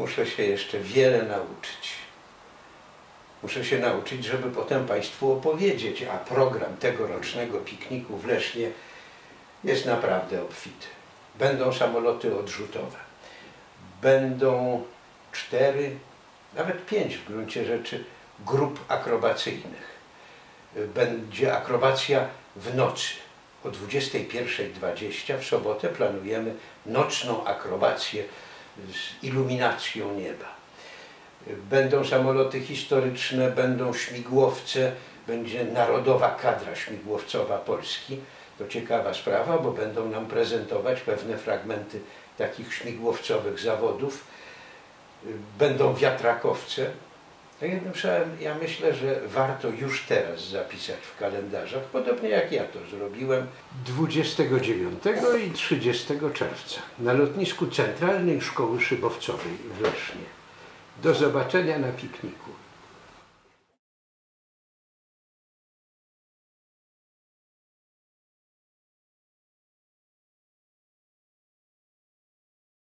muszę się jeszcze wiele nauczyć. Muszę się nauczyć, żeby potem Państwu opowiedzieć, a program tegorocznego pikniku w Lesznie jest naprawdę obfity. Będą samoloty odrzutowe. Będą cztery, nawet pięć w gruncie rzeczy grup akrobacyjnych. Będzie akrobacja w nocy. O 21.20 w sobotę planujemy nocną akrobację z iluminacją nieba. Będą samoloty historyczne, będą śmigłowce, będzie narodowa kadra śmigłowcowa Polski. To ciekawa sprawa, bo będą nam prezentować pewne fragmenty takich śmigłowcowych zawodów. Będą wiatrakowce. Tak jednym słowem, ja myślę, że warto już teraz zapisać w kalendarzach, podobnie jak ja to zrobiłem 29 i 30 czerwca na lotnisku Centralnej Szkoły Szybowcowej w Lesznie. Do zobaczenia na pikniku.